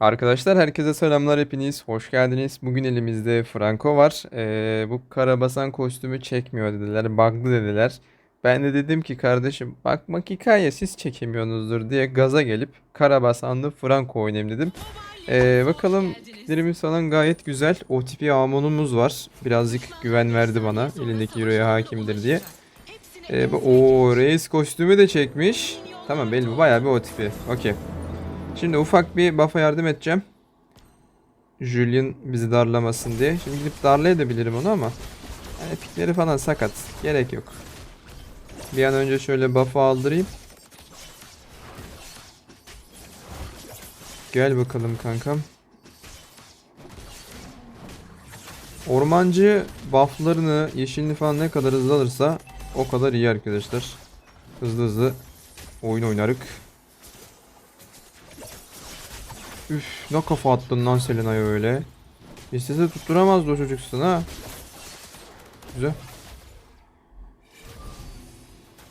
Arkadaşlar herkese selamlar hepiniz. Hoş geldiniz. Bugün elimizde Franco var. Ee, bu karabasan kostümü çekmiyor dediler. Bug'lı dediler. Ben de dedim ki kardeşim bakmak hikaye siz çekemiyorsunuzdur diye gaza gelip karabasanlı Franco oynayayım dedim. Ee, bakalım kitlerimiz falan gayet güzel. O tipi Amon'umuz var. Birazcık güven verdi bana. Elindeki Euro'ya hakimdir diye. Ee, o reis kostümü de çekmiş. Tamam belli bu bayağı bir o tipi. Okey. Şimdi ufak bir buff'a yardım edeceğim. Julian bizi darlamasın diye. Şimdi gidip darlayabilirim onu ama. Yani pikleri falan sakat. Gerek yok. Bir an önce şöyle buff'ı aldırayım. Gel bakalım kankam. Ormancı buff'larını, yeşilini falan ne kadar hızlı alırsa o kadar iyi arkadaşlar. Hızlı hızlı oyun oynarık. Üf ne kafa attın lan Selena'ya öyle. İstese tutturamazdı o çocuk ha. Güzel.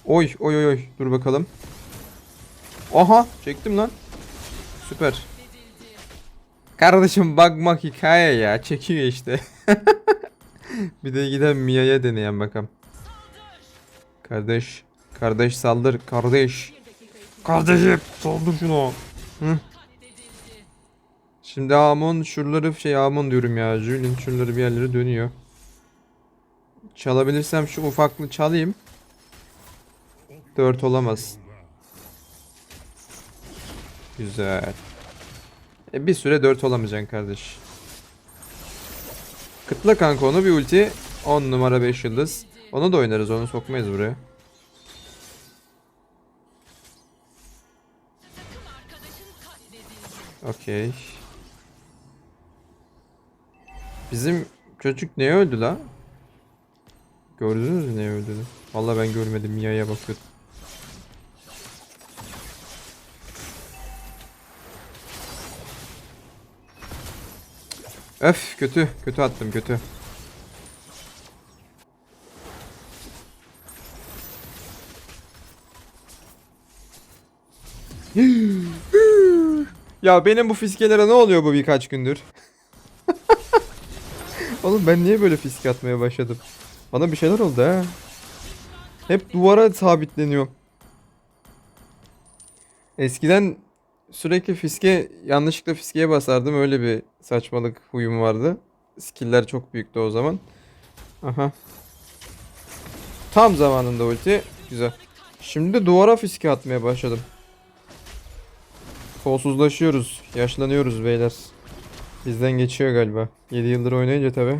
Oy oy oy oy dur bakalım. Aha çektim lan. Süper. Kardeşim bakmak hikaye ya çekiyor işte. bir de giden Mia'ya deneyen bakalım. Kardeş. Kardeş saldır kardeş. Kardeşim saldır şunu. Hı. Şimdi Amon şuraları şey Amon diyorum ya. Julian şuraları bir yerlere dönüyor. Çalabilirsem şu ufaklı çalayım. 4 olamaz. Güzel. E bir süre 4 olamayacaksın kardeş. Kıtla kanka onu bir ulti. 10 numara 5 yıldız. Onu da oynarız onu sokmayız buraya. Okey. Bizim çocuk neye öldü la? Gördünüz mü neye öldüğünü? Vallahi ben görmedim. Mia'ya bakıyordum. Öf kötü. Kötü attım kötü. ya benim bu fiskelere ne oluyor bu birkaç gündür? Oğlum ben niye böyle fiske atmaya başladım? Bana bir şeyler oldu ha. Hep duvara sabitleniyor. Eskiden sürekli fiske yanlışlıkla fiskeye basardım. Öyle bir saçmalık huyum vardı. Skill'ler çok büyüktü o zaman. Aha. Tam zamanında ulti. Güzel. Şimdi duvara fiske atmaya başladım. Kolsuzlaşıyoruz. Yaşlanıyoruz beyler. Bizden geçiyor galiba. 7 yıldır oynayınca tabi.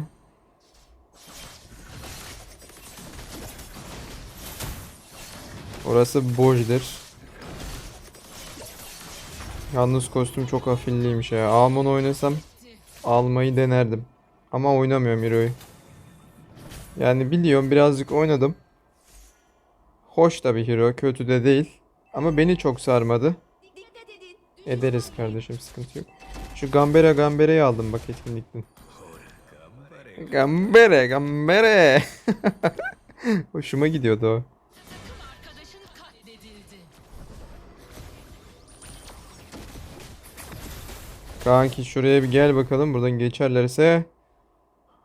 Orası Boj'dir. Yalnız kostüm çok afilliymiş ya. Almon oynasam almayı denerdim. Ama oynamıyorum Hero'yu. Yani biliyorum birazcık oynadım. Hoş tabi Hero. Kötü de değil. Ama beni çok sarmadı. Ederiz kardeşim sıkıntı yok. Şu Gambera Gambera'yı aldım bak etkinlikten. Gambere Gambere. Hoşuma gidiyordu o. Kanki şuraya bir gel bakalım. Buradan geçerlerse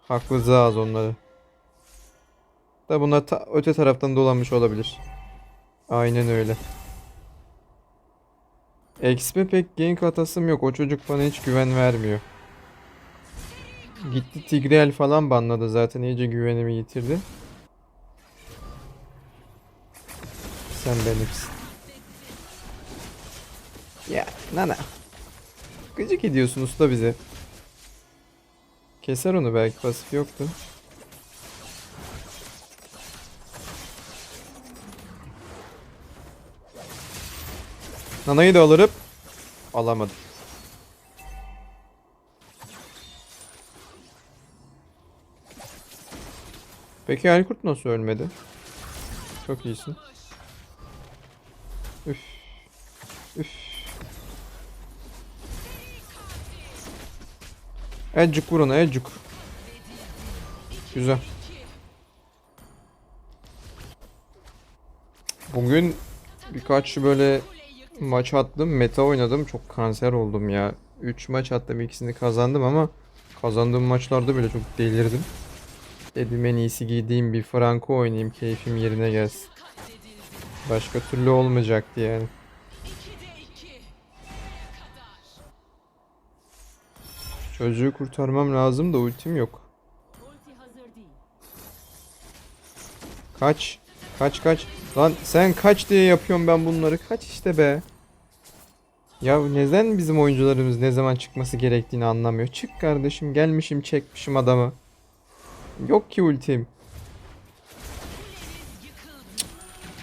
haklı az onları. Da bunlar ta- öte taraftan dolanmış olabilir. Aynen öyle. XP pek gank atasım yok. O çocuk bana hiç güven vermiyor. Gitti Tigreal falan banladı zaten iyice güvenimi yitirdi. Sen benimsin. Ya nana. Gıcık ediyorsun usta bize. Keser onu belki pasif yoktu. Nana'yı da alırıp alamadım. Peki Aykurt nasıl ölmedi? Çok iyisin. Üf. Üf. Elcuk vur ona. Güzel. Bugün birkaç böyle maç attım. Meta oynadım. Çok kanser oldum ya. 3 maç attım ikisini kazandım ama kazandığım maçlarda bile çok delirdim. Dedim en iyisi gideyim bir Franco oynayayım keyfim yerine gelsin. Başka türlü olmayacaktı yani. Çocuğu kurtarmam lazım da ultim yok. Kaç. Kaç kaç. Lan sen kaç diye yapıyorum ben bunları. Kaç işte be. Ya neden bizim oyuncularımız ne zaman çıkması gerektiğini anlamıyor. Çık kardeşim gelmişim çekmişim adamı. Yok ki ultim.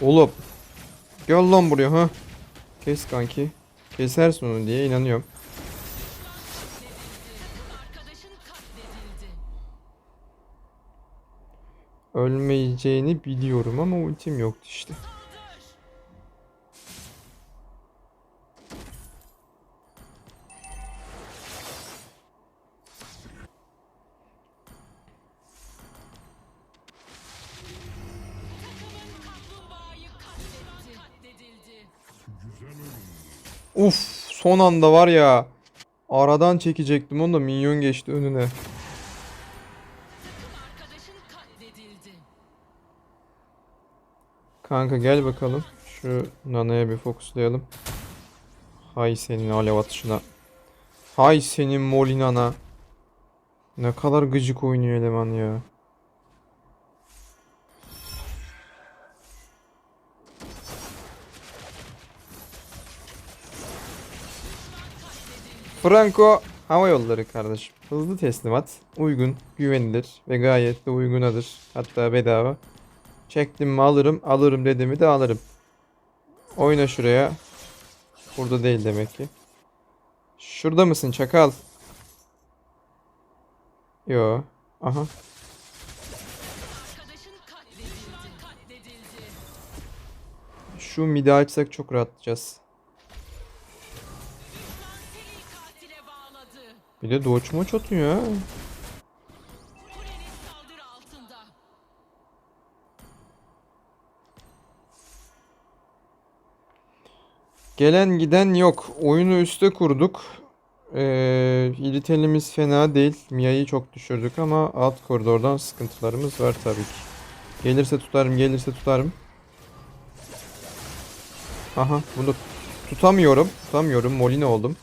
Oğlum. Gel lan buraya ha. Kes kanki. Kesersin onu diye inanıyorum. Ölmeyeceğini biliyorum ama ultim yoktu işte. Uf son anda var ya. Aradan çekecektim onu da minyon geçti önüne. Kanka gel bakalım. Şu nanaya bir fokuslayalım. Hay senin alev atışına. Hay senin molinana. Ne kadar gıcık oynuyor eleman ya. Franco Hava Yolları kardeşim. Hızlı teslimat, uygun, güvenilir ve gayet de uygunadır. Hatta bedava. Çektim mi alırım, alırım dediğimi de alırım. Oyna şuraya. Burada değil demek ki. Şurada mısın çakal? Yo. Aha. Şu midi açsak çok rahatlayacağız. Bir de doğuç maç atıyor. Gelen giden yok. Oyunu üste kurduk. Ee, iritelimiz fena değil. Mia'yı çok düşürdük ama alt koridordan sıkıntılarımız var tabii ki. Gelirse tutarım, gelirse tutarım. Aha, bunu tutamıyorum. Tutamıyorum. Molina oldum.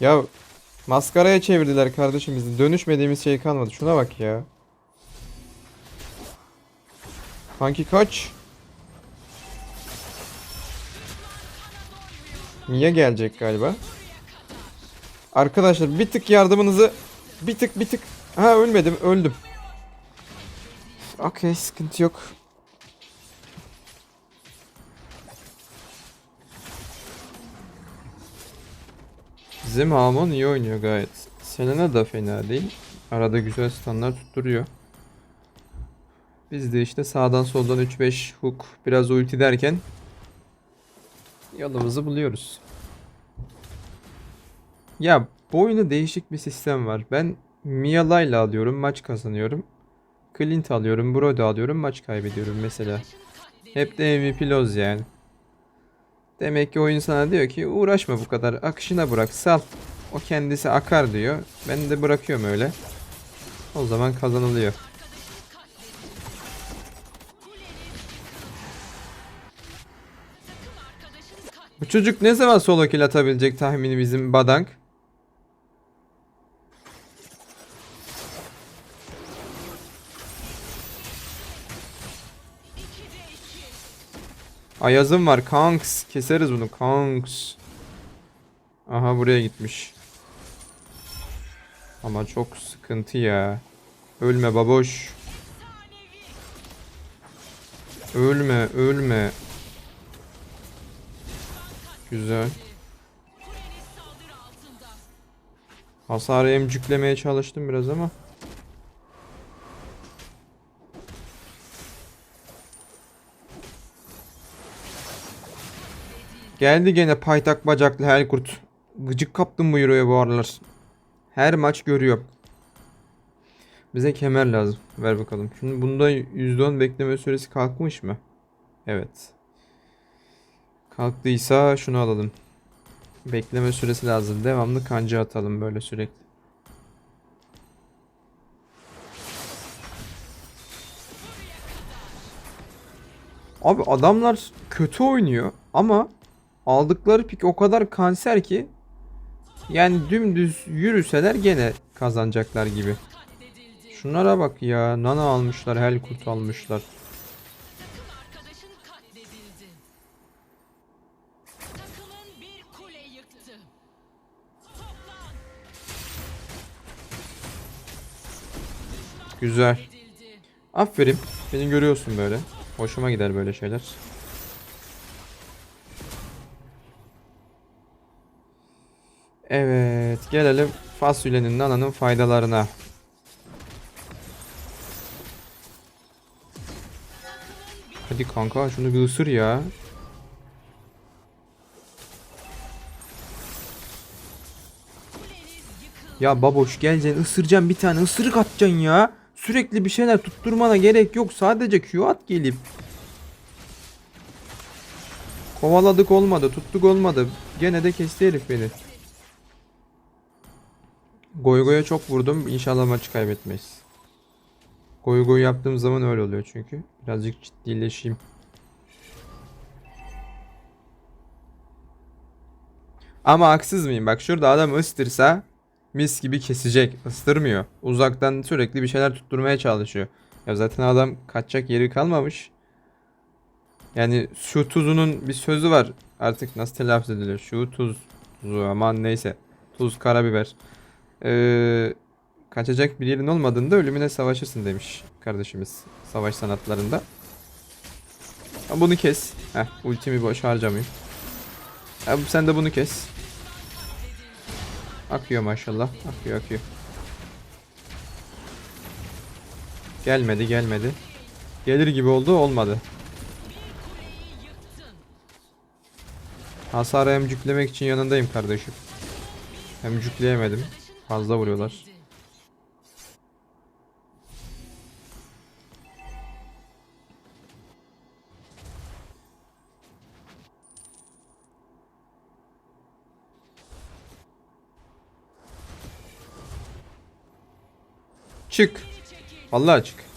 Ya maskaraya çevirdiler kardeşim bizi. Dönüşmediğimiz şey kalmadı. Şuna bak ya. Kanki kaç? Niye gelecek galiba? Arkadaşlar bir tık yardımınızı bir tık bir tık ha ölmedim öldüm. Okey sıkıntı yok. Bizim Hamon iyi oynuyor gayet. Selena da fena değil. Arada güzel standlar tutturuyor. Biz de işte sağdan soldan 3-5 hook biraz ulti derken yolumuzu buluyoruz. Ya bu oyunda değişik bir sistem var. Ben Mia Layla alıyorum maç kazanıyorum. Clint alıyorum, Brody alıyorum maç kaybediyorum mesela. Hep de MVP loz yani. Demek ki oyun sana diyor ki uğraşma bu kadar akışına bırak sal. O kendisi akar diyor. Ben de bırakıyorum öyle. O zaman kazanılıyor. Bu çocuk ne zaman solo kill atabilecek tahmini bizim Badank? Ayazım var kanks. Keseriz bunu kanks. Aha buraya gitmiş. Ama çok sıkıntı ya. Ölme baboş. Ölme ölme. Güzel. Hasarı emcüklemeye çalıştım biraz ama. Geldi gene paytak bacaklı Helkurt. Gıcık kaptım bu Euro'ya bu aralar. Her maç görüyor. Bize kemer lazım. Ver bakalım. Şimdi bunda %10 bekleme süresi kalkmış mı? Evet. Kalktıysa şunu alalım. Bekleme süresi lazım. Devamlı kanca atalım böyle sürekli. Abi adamlar kötü oynuyor ama aldıkları pik o kadar kanser ki yani dümdüz yürüseler gene kazanacaklar gibi. Şunlara bak ya. Nana almışlar, Helkurt almışlar. Güzel. Aferin. Beni görüyorsun böyle. Hoşuma gider böyle şeyler. Evet, gelelim fasulyenin nananın faydalarına. Hadi kanka şunu bir ısır ya. Ya baboş geleceksin ısıracaksın bir tane ısırık atacaksın ya. Sürekli bir şeyler tutturmana gerek yok. Sadece Q at gelip. Kovaladık olmadı. Tuttuk olmadı. Gene de kesti herif beni. Goy goya çok vurdum. İnşallah maçı kaybetmeyiz. Goy goy yaptığım zaman öyle oluyor çünkü. Birazcık ciddileşeyim. Ama haksız mıyım? Bak şurada adam ıstırsa mis gibi kesecek. Istırmıyor. Uzaktan sürekli bir şeyler tutturmaya çalışıyor. Ya zaten adam kaçacak yeri kalmamış. Yani şu tuzunun bir sözü var. Artık nasıl telaffuz edilir? Şu tuz tuzu aman neyse. Tuz karabiber. Ee, kaçacak bir yerin olmadığında ölümüne savaşırsın demiş kardeşimiz savaş sanatlarında. Bunu kes. Heh, ultimi boş harcamayayım. Ha, sen de bunu kes. Akıyor maşallah. Akıyor akıyor. Gelmedi gelmedi. Gelir gibi oldu olmadı. Hasarı emcüklemek için yanındayım kardeşim. Emcükleyemedim. Fazla vuruyorlar. Çık. Vallahi çık.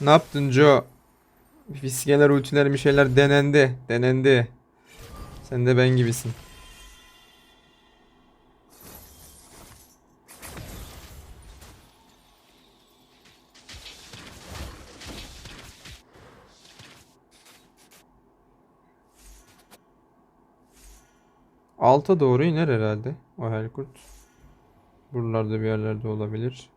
Ne yaptın Joe? Fiskeler, ultiler bir şeyler denendi. Denendi. Sen de ben gibisin. Alta doğru iner herhalde o Helkurt. Buralarda bir yerlerde olabilir.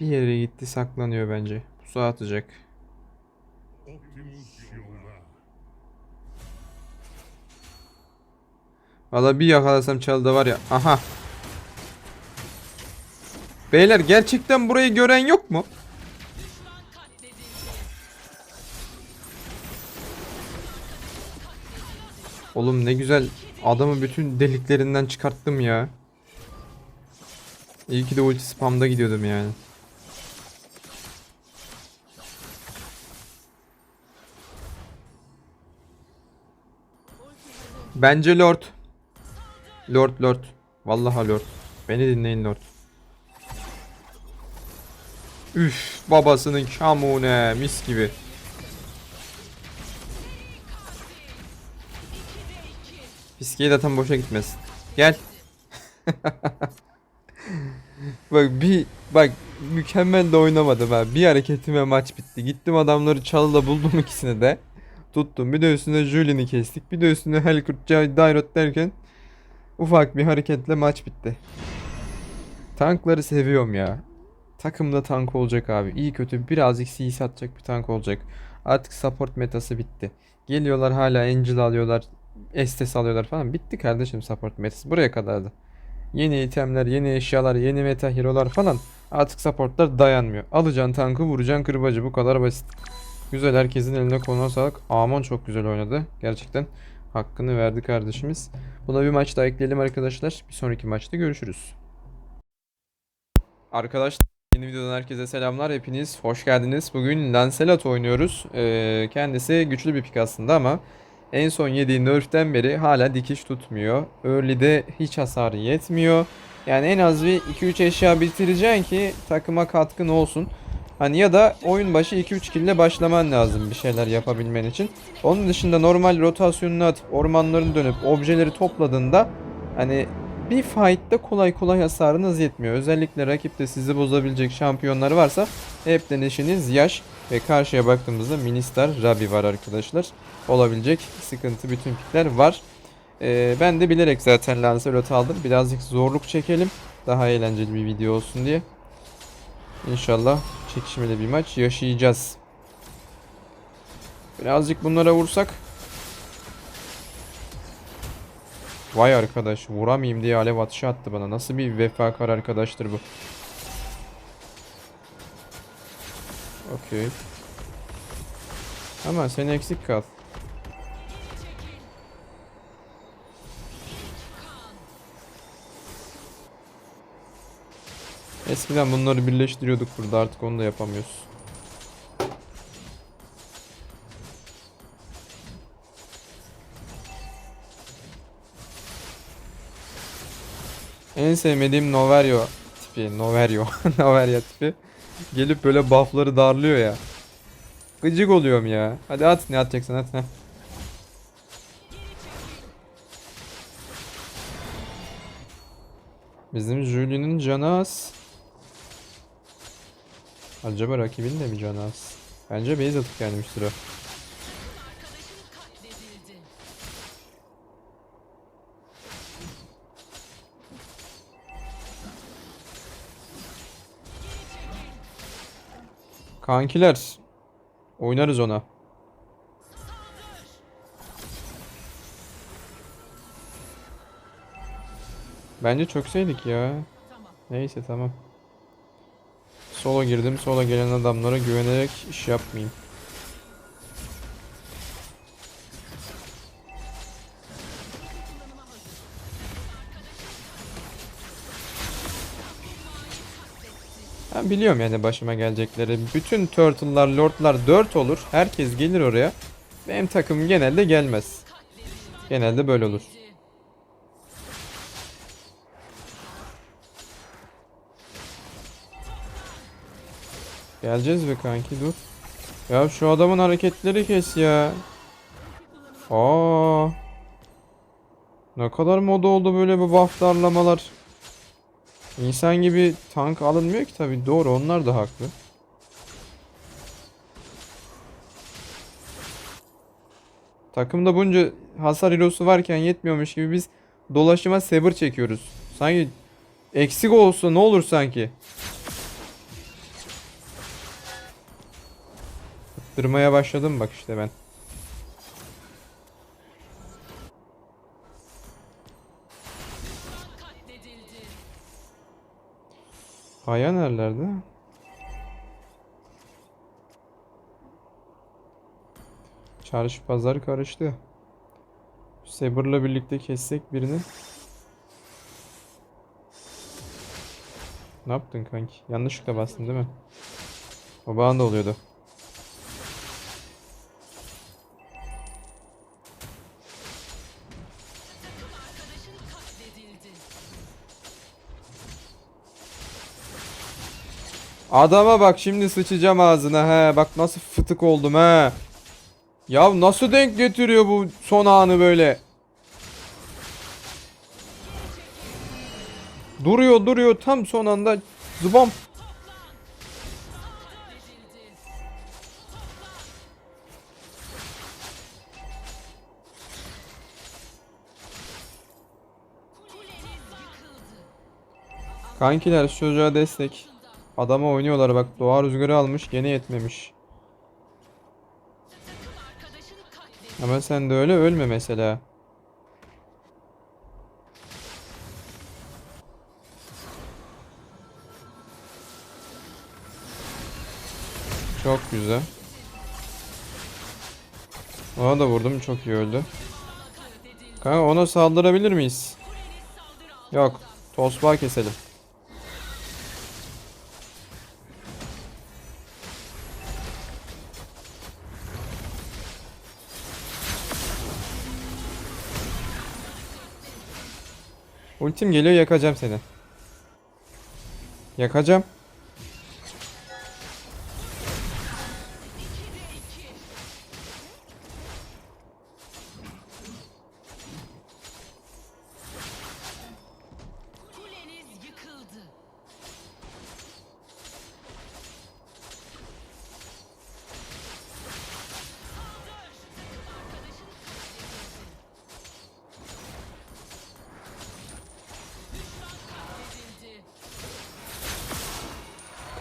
Bir yere gitti saklanıyor bence. Pusu atacak. Valla bir yakalasam çalıda var ya. Aha. Beyler gerçekten burayı gören yok mu? Oğlum ne güzel adamı bütün deliklerinden çıkarttım ya. İyi ki de ulti spamda gidiyordum yani. Bence Lord. Lord Lord. Vallahi Lord. Beni dinleyin Lord. Üf babasının kamune mis gibi. Fiskeyi de tam boşa gitmesin. Gel. bak bir bak mükemmel de oynamadım ha. Bir hareketime maç bitti. Gittim adamları çalıda buldum ikisini de. Tuttum. Bir de üstüne Julien'i kestik. Bir de üstüne Helkurt, Dairot derken ufak bir hareketle maç bitti. Tankları seviyorum ya. Takımda tank olacak abi. İyi kötü birazcık CS atacak bir tank olacak. Artık support metası bitti. Geliyorlar hala Angel alıyorlar. Estes alıyorlar falan. Bitti kardeşim support metası. Buraya kadardı. Yeni itemler, yeni eşyalar, yeni meta hero'lar falan artık supportlar dayanmıyor. Alacaksın tankı vuracaksın kırbacı bu kadar basit. Güzel herkesin eline koluna sağlık. Amon çok güzel oynadı. Gerçekten hakkını verdi kardeşimiz. Buna bir maç daha ekleyelim arkadaşlar. Bir sonraki maçta görüşürüz. Arkadaşlar yeni videodan herkese selamlar. Hepiniz hoş geldiniz. Bugün Lancelot oynuyoruz. Ee, kendisi güçlü bir pik aslında ama en son yediği nerf'ten beri hala dikiş tutmuyor. Early'de hiç hasarı yetmiyor. Yani en az bir 2-3 eşya bitireceksin ki takıma katkın olsun. Hani ya da oyun başı 2-3 kill ile başlaman lazım bir şeyler yapabilmen için. Onun dışında normal rotasyonunu atıp ormanlarını dönüp objeleri topladığında hani bir fight'ta kolay kolay hasarınız yetmiyor. Özellikle rakipte sizi bozabilecek şampiyonlar varsa hepten işiniz yaş ve karşıya baktığımızda Ministar Rabi var arkadaşlar. Olabilecek sıkıntı bütün pikler var. Ee, ben de bilerek zaten Lancelot aldım. Birazcık zorluk çekelim. Daha eğlenceli bir video olsun diye. İnşallah çekişmeli bir maç yaşayacağız. Birazcık bunlara vursak. Vay arkadaş vuramayayım diye alev atışı attı bana. Nasıl bir vefakar arkadaştır bu. Okey. Ama sen eksik kal. Eskiden bunları birleştiriyorduk burada artık onu da yapamıyoruz. En sevmediğim Noverio tipi. Noverio. Noveria tipi. Gelip böyle buffları darlıyor ya. Gıcık oluyorum ya. Hadi at ne atacaksın at. Heh. Bizim Julie'nin canı az. Acaba rakibin de mi canı az? Bence base atıp. Arkadaşın katledildi. Kankiler. Oynarız ona. Bence çökseydik ya. Neyse tamam. Solo girdim. Solo gelen adamlara güvenerek iş yapmayayım. Ben biliyorum yani başıma gelecekleri. Bütün turtle'lar, lordlar 4 olur. Herkes gelir oraya. Benim takım genelde gelmez. Genelde böyle olur. Geleceğiz be kanki dur. Ya şu adamın hareketleri kes ya. Aa. Ne kadar moda oldu böyle bu buff darlamalar. İnsan gibi tank alınmıyor ki tabi doğru onlar da haklı. Takımda bunca hasar hero'su varken yetmiyormuş gibi biz dolaşıma saber çekiyoruz. Sanki eksik olsa ne olur sanki. Dırmaya başladım bak işte ben. Aya nerelerde? Çarşı pazar karıştı. Saber'la birlikte kessek birini. Ne yaptın kanki? Yanlışlıkla bastın değil mi? O da oluyordu. Adama bak şimdi sıçacağım ağzına he. Bak nasıl fıtık oldum he. Ya nasıl denk getiriyor bu son anı böyle. Duruyor duruyor tam son anda zıbam. Kankiler çocuğa destek. Adama oynuyorlar bak. Doğa rüzgarı almış. Gene yetmemiş. Ama sen de öyle ölme mesela. Çok güzel. Ona da vurdum. Çok iyi öldü. Kanka ona saldırabilir miyiz? Yok. Tosbağa keselim. Ultim geliyor yakacağım seni. Yakacağım.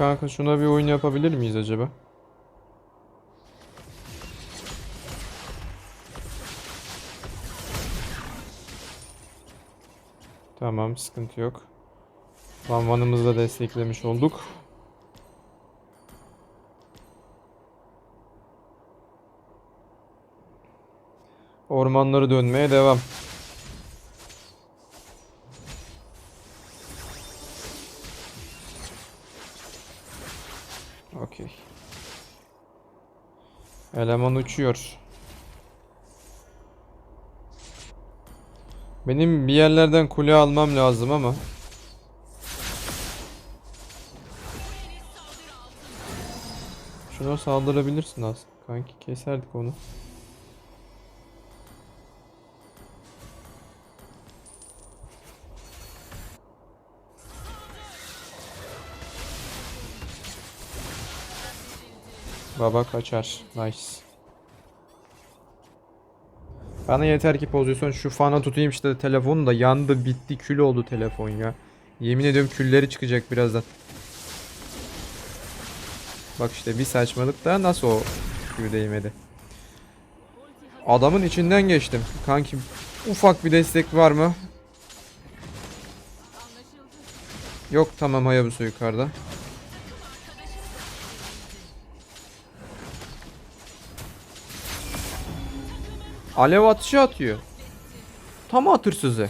Kanka şuna bir oyun yapabilir miyiz acaba? Tamam sıkıntı yok. Van Van'ımızı da desteklemiş olduk. Ormanları dönmeye devam. Eleman uçuyor. Benim bir yerlerden kule almam lazım ama. Şuna saldırabilirsin aslında. Kanki keserdik onu. Baba kaçar. Nice. Bana yeter ki pozisyon şu fana tutayım işte telefonu da yandı bitti kül oldu telefon ya. Yemin ediyorum külleri çıkacak birazdan. Bak işte bir saçmalık da nasıl o kül değmedi. Adamın içinden geçtim. Kanki ufak bir destek var mı? Yok tamam Hayabusa yukarıda. Alev atışı atıyor. Tam atırsızı.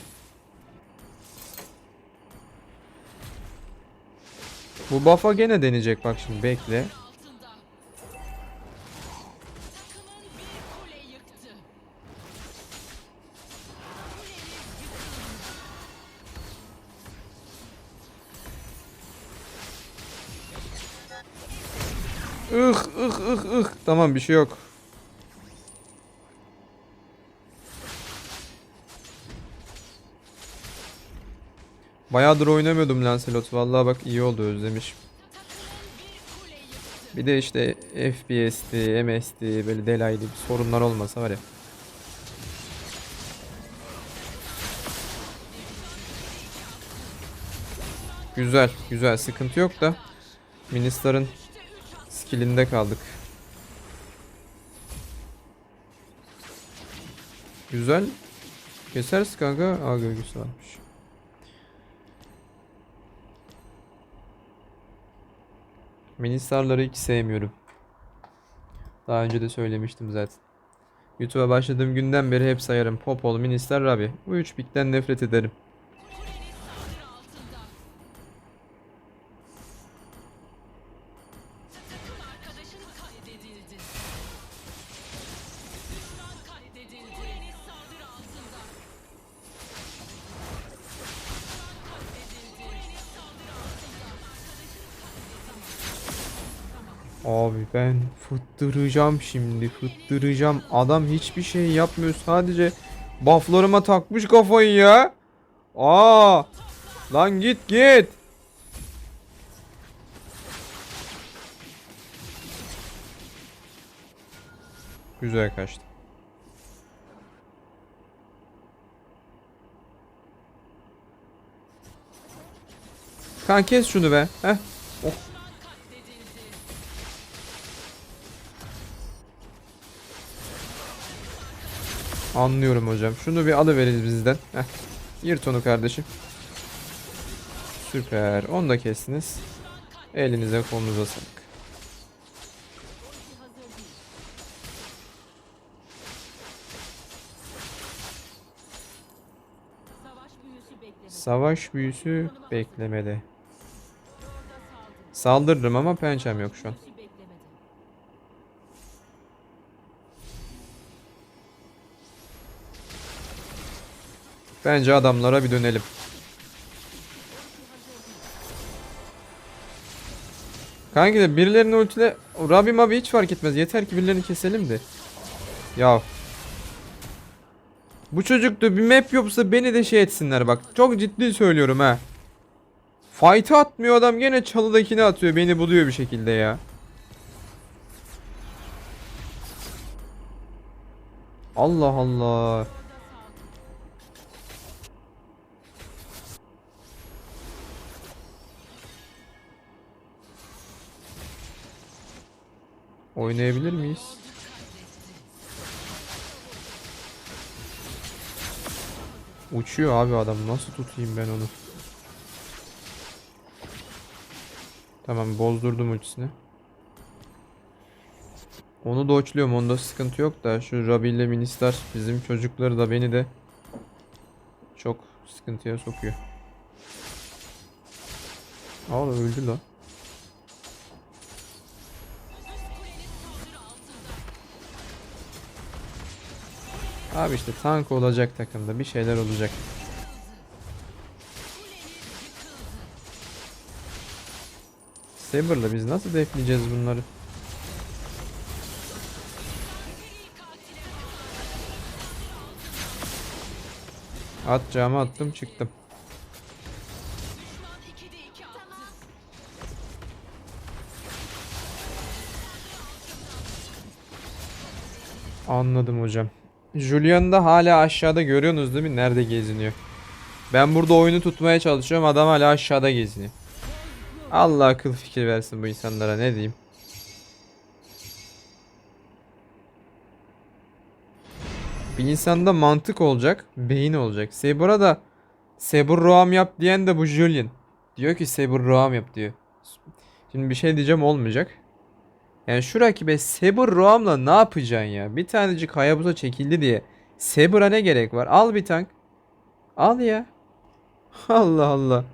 Bu buff'a gene deneyecek bak şimdi bekle. Ih ih ih ih. Tamam bir şey yok. Bayağıdır oynamıyordum Lancelot. Vallahi bak iyi oldu özlemişim. Bir de işte FPS'ti, MS'ti, böyle delaylı bir sorunlar olmasa var ya. Güzel, güzel. Sıkıntı yok da Ministar'ın skillinde kaldık. Güzel. Keseriz kanka. Aa gölgesi varmış. Ministarları hiç sevmiyorum. Daha önce de söylemiştim zaten. YouTube'a başladığım günden beri hep sayarım. Popol, Minister, Rabi. Bu üç pikten nefret ederim. Abi ben fıttıracağım şimdi fıttıracağım. Adam hiçbir şey yapmıyor sadece bufflarıma takmış kafayı ya. Aa! Lan git git. Güzel kaçtı. Kan kes şunu be. Heh. Anlıyorum hocam. Şunu bir alıveririz bizden. Heh. Yırt onu kardeşim. Süper. Onu da kestiniz. Elinize kolunuza sağlık. Savaş büyüsü beklemede. Saldırırım ama pençem yok şu an. Bence adamlara bir dönelim. Kanki de birilerinin ultile Rabbi mabi hiç fark etmez. Yeter ki birilerini keselim de. Ya. Bu çocuk da bir map yoksa beni de şey etsinler bak. Çok ciddi söylüyorum ha. Fight'ı atmıyor adam gene çalıdakini atıyor. Beni buluyor bir şekilde ya. Allah Allah. Oynayabilir miyiz? Uçuyor abi adam. Nasıl tutayım ben onu? Tamam bozdurdum ultisini. Onu doçluyorum. Onda sıkıntı yok da şu Rabi ile Ministar bizim çocukları da beni de çok sıkıntıya sokuyor. Aa öldü lan. Abi işte tank olacak takımda bir şeyler olacak. Saber'la biz nasıl defleyeceğiz bunları? Atacağımı attım çıktım. Düşman 2'de 2 attı. Anladım hocam. Julian da hala aşağıda görüyorsunuz değil mi? Nerede geziniyor? Ben burada oyunu tutmaya çalışıyorum. Adam hala aşağıda geziniyor. Allah akıl fikir versin bu insanlara ne diyeyim. Bir insanda mantık olacak, beyin olacak. Saber'a da Saber Roam yap diyen de bu Julian. Diyor ki Saber Roam yap diyor. Şimdi bir şey diyeceğim olmayacak. Yani şu rakibe Saber Roam'la ne yapacaksın ya? Bir tanecik Hayabusa çekildi diye. Saber'a ne gerek var? Al bir tank. Al ya. Allah Allah.